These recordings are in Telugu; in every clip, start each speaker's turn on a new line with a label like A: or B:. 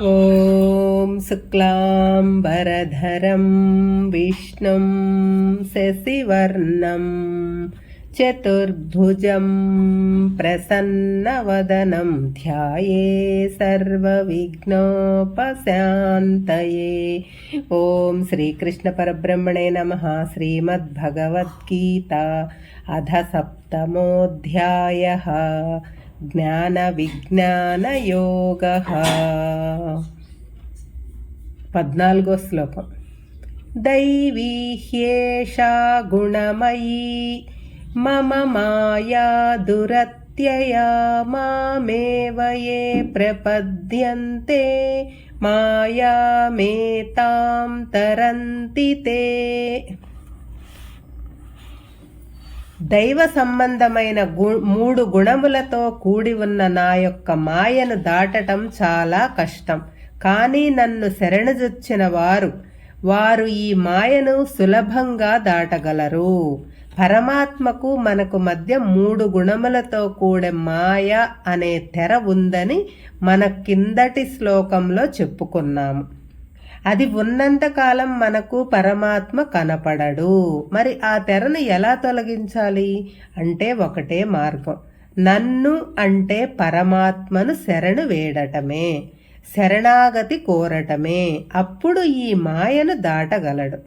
A: ॐ शुक्लाम्बरधरं विष्णुं शशिवर्णं चतुर्भुजं प्रसन्नवदनं ध्याये सर्वविघ्नोपशान्तये। ॐ श्रीकृष्णपरब्रह्मणे नमः श्रीमद्भगवद्गीता अध सप्तमोऽध्यायः। జ్ఞానవిజ్ఞానయోగ పద్నాలుగో శ్లోకం. దైవీ హ్యేషా గుణమయీ మమ మాయా దురత్యయా మామేవ ఏ ప్రపద్యంతే మాయామేతాం తరంతి తే. దైవ సంబంధమైన గు మూడు గుణములతో కూడి ఉన్న నా యొక్క మాయను దాటటం చాలా కష్టం. కానీ నన్ను శరణజొచ్చిన వారు వారు ఈ మాయను సులభంగా దాటగలరు. పరమాత్మకు మనకు మధ్య మూడు గుణములతో కూడే మాయ అనే తెర ఉందని మన కిందటి శ్లోకంలో చెప్పుకున్నాము. అది ఉన్నంతకాలం మనకు పరమాత్మ కనపడడు. మరి ఆ తెరను ఎలా తొలగించాలి? అంటే ఒకటే మార్గం. నన్ను అంటే పరమాత్మను శరణు వేడటమే శరణాగతి కోరటమే. అప్పుడు ఈ మాయను దాటగలడు.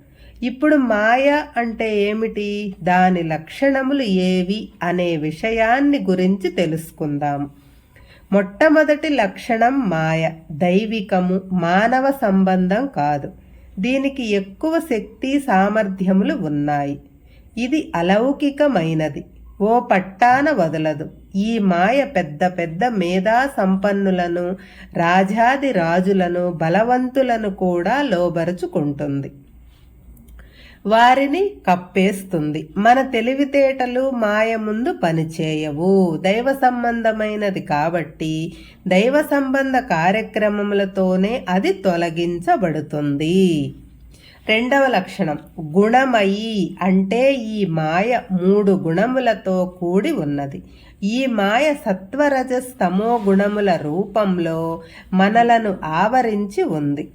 A: ఇప్పుడు మాయ అంటే ఏమిటి? దాని లక్షణములు ఏవి? అనే విషయాన్ని గురించి తెలుసుకుందాము మొట్టమొదటి లక్షణం మాయ దైవికము మానవ సంబంధం కాదు. దీనికి ఎక్కువ శక్తి సామర్థ్యములు ఉన్నాయి. ఇది అలౌకికమైనది. ఓ పట్టాన వదలదు. ఈ మాయ పెద్ద పెద్ద మేధా సంపన్నులను రాజాది రాజులను బలవంతులను కూడా లోబరుచుకుంటుంది. వారిని కప్పేస్తుంది. మన తెలివితేటలు మాయ ముందు పనిచేయవు. దైవ సంబంధమైనది కాబట్టి దైవ సంబంధ కార్యక్రమములతోనే అది తొలగించబడుతుంది. రెండవ లక్షణం గుణమయి అంటే ఈ మాయ మూడు గుణములతో కూడి ఉన్నది. ఈ మాయ సత్వరజస్తమో గుణముల రూపంలో మనలను ఆవరించి ఉంది.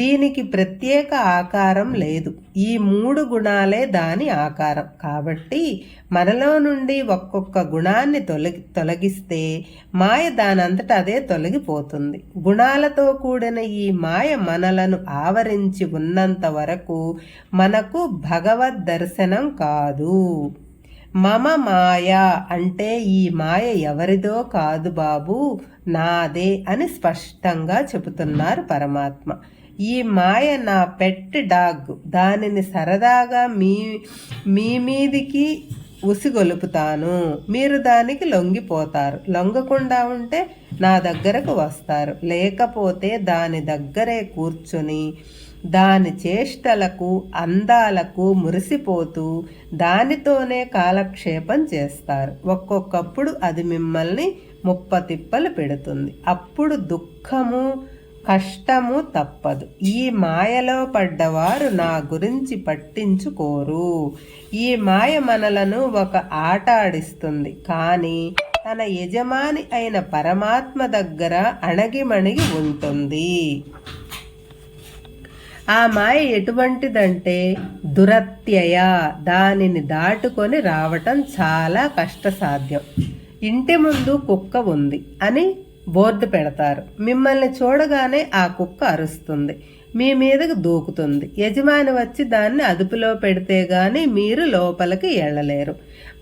A: దీనికి ప్రత్యేక ఆకారం లేదు. ఈ మూడు గుణాలే దాని ఆకారం. కాబట్టి మనలో నుండి ఒక్కొక్క గుణాన్ని తొలగి తొలగిస్తే మాయ దానంతట అదే తొలగిపోతుంది. గుణాలతో కూడిన ఈ మాయ మనలను ఆవరించి ఉన్నంత వరకు మనకు భగవద్ దర్శనం కాదు. మమ మాయ అంటే ఈ మాయ ఎవరిదో కాదు బాబు నాదే అని స్పష్టంగా చెబుతున్నారు పరమాత్మ. ఈ మాయ నా పెట్ డాగ్. దానిని సరదాగా మీ మీ మీదికి ఉసిగొలుపుతాను. మీరు దానికి లొంగిపోతారు. లొంగకుండా ఉంటే నా దగ్గరకు వస్తారు. లేకపోతే దాని దగ్గరే కూర్చుని దాని చేష్టలకు అందాలకు మురిసిపోతూ దానితోనే కాలక్షేపం చేస్తారు. ఒక్కొక్కప్పుడు అది మిమ్మల్ని ముప్పతిప్పలు పెడుతుంది. అప్పుడు దుఃఖము కష్టము తప్పదు. ఈ మాయలో పడ్డవారు నా గురించి పట్టించుకోరు. ఈ మాయ మనలను ఒక ఆట ఆడిస్తుంది. కానీ తన యజమాని అయిన పరమాత్మ దగ్గర అణగిమణిగి ఉంటుంది. ఆ మాయ ఎటువంటిదంటే దురత్యయ. దానిని దాటుకొని రావటం చాలా కష్టసాధ్యం. ఇంటి ముందు కుక్క ఉంది అని బోర్డు పెడతారు. మిమ్మల్ని చూడగానే ఆ కుక్క అరుస్తుంది. మీ మీదకు దూకుతుంది. యజమాని వచ్చి దాన్ని అదుపులో పెడితే గాని మీరు లోపలికి వెళ్ళలేరు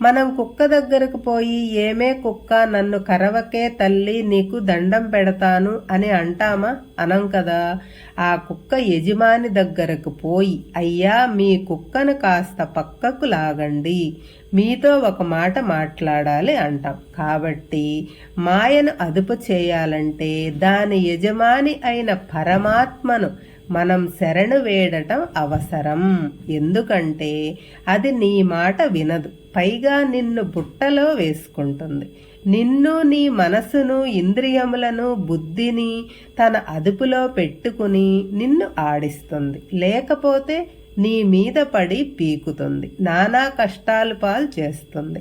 A: మనం కుక్క దగ్గరకు పోయి ఏమే కుక్క నన్ను కరవకే తల్లి నీకు దండం పెడతాను అని అంటామా? అనం కదా. ఆ కుక్క యజమాని దగ్గరకు పోయి అయ్యా మీ కుక్కను కాస్త పక్కకు లాగండి. మీతో ఒక మాట మాట్లాడాలి అంటాం. కాబట్టి మాయను అదుపు చేయాలంటే దాని యజమాని అయిన పరమాత్మను మనం శరణు వేడటం అవసరం. ఎందుకంటే అది నీ మాట వినదు. పైగా నిన్ను బుట్టలో వేసుకుంటుంది. నిన్ను నీ మనసును ఇంద్రియములను బుద్ధిని తన అదుపులో పెట్టుకుని నిన్ను ఆడిస్తుంది. లేకపోతే నీ మీద పడి పీకుతుంది. నానా కష్టాలు పాలు చేస్తుంది.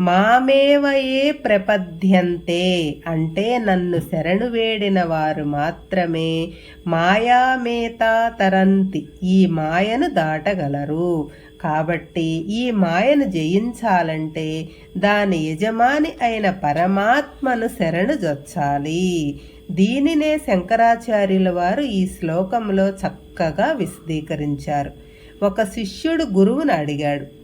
A: మామేవయే ప్రపద్యంతే అంటే నన్ను శరణు వేడిన వారు మాత్రమే మాయామేతా తరంతి ఈ మాయను దాటగలరు. కాబట్టి ఈ మాయను జయించాలంటే దాని యజమాని అయిన పరమాత్మను శరణు జొచ్చాలి. దీనినే శంకరాచార్యుల వారు ఈ శ్లోకంలో చక్కగా విశదీకరించారు. ఒక శిష్యుడు గురువును అడిగాడు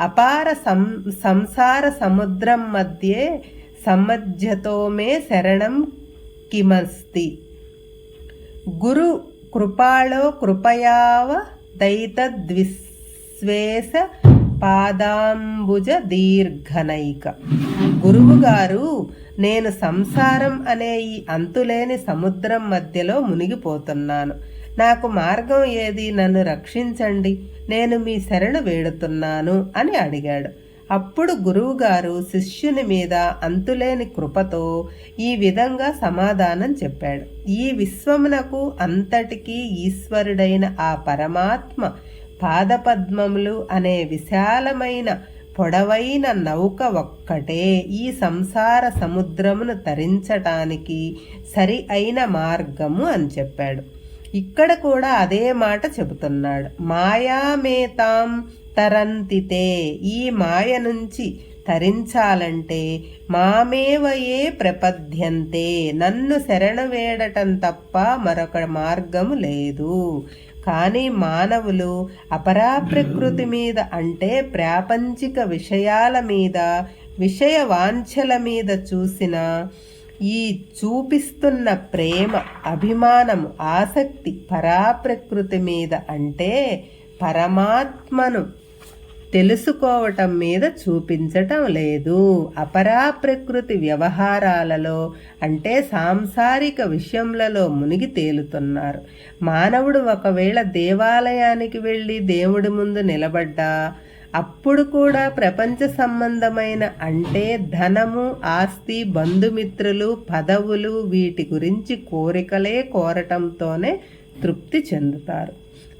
A: అపార సం సంసార సముద్రం మధ్యే సమజ్యతో మే శరణం కిమస్తి. గురు కృపాళో కృపయావ దైతద్విశ్వేశ పాదాంబుజ దీర్ఘనైక. గురువుగారు నేను సంసారం అనే ఈ అంతులేని సముద్రం మధ్యలో మునిగిపోతున్నాను. నాకు మార్గం ఏది? నన్ను రక్షించండి. నేను మీ శరణు వేడుతున్నాను అని అడిగాడు. అప్పుడు గురువుగారు శిష్యుని మీద అంతులేని కృపతో ఈ విధంగా సమాధానం చెప్పాడు. ఈ విశ్వమునకు అంతటికీ ఈశ్వరుడైన ఆ పరమాత్మ పాదపద్మములు అనే విశాలమైన పొడవైన నౌక ఒక్కటే ఈ సంసార సముద్రమును తరించటానికి సరి అయిన మార్గము అని చెప్పాడు. ఇక్కడ కూడా అదే మాట చెబుతున్నాడు. మాయామేతాం తరంతితే ఈ మాయ నుంచి తరించాలంటే మామేవయే ప్రపద్యంతే. నన్ను శరణు వేడటం తప్ప మరొక మార్గము లేదు. కానీ మానవులు అపరాప్రకృతి మీద అంటే ప్రాపంచిక విషయాల మీద విషయ వాంఛల మీద చూసిన ఈ చూపిస్తున్న ప్రేమ అభిమానము ఆసక్తి పరాప్రకృతి మీద అంటే పరమాత్మను తెలుసుకోవటం మీద చూపించటం లేదు. అపరాప్రకృతి వ్యవహారాలలో అంటే సాంసారిక విషయములలో మునిగి తేలుతున్నారు. మానవుడు ఒకవేళ దేవాలయానికి వెళ్ళి దేవుడి ముందు నిలబడ్డా అప్పుడు కూడా ప్రపంచ సంబంధమైన అంటే ధనము ఆస్తి బంధుమిత్రులు పదవులు వీటి గురించి కోరికలే కోరటంతోనే తృప్తి చెందుతారు.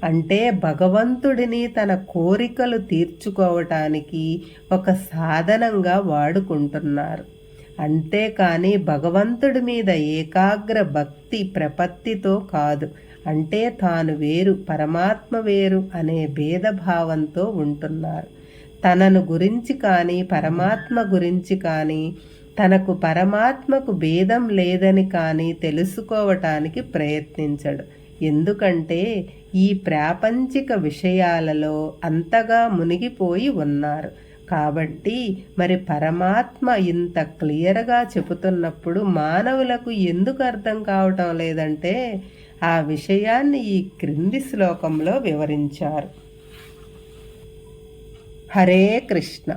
A: అంటే భగవంతుడిని తన కోరికలు తీర్చుకోవటానికి ఒక సాధనంగా వాడుకుంటున్నారు. అంతేకాని భగవంతుడి మీద ఏకాగ్ర భక్తి ప్రపత్తితో కాదు. అంటే తాను వేరు పరమాత్మ వేరు అనే భేదభావంతో ఉంటున్నారు తనను గురించి కానీ పరమాత్మ గురించి కానీ తనకు పరమాత్మకు భేదం లేదని కానీ తెలుసుకోవటానికి ప్రయత్నించడు. ఎందుకంటే ఈ ప్రాపంచిక విషయాలలో అంతగా మునిగిపోయి ఉన్నారు. కాబట్టి మరి పరమాత్మ ఇంత క్లియర్గా చెబుతున్నప్పుడు మానవులకు ఎందుకు అర్థం కావటం లేదంటే ఆ విషయాన్ని ఈ క్రింది శ్లోకంలో వివరించారు. హరే కృష్ణ.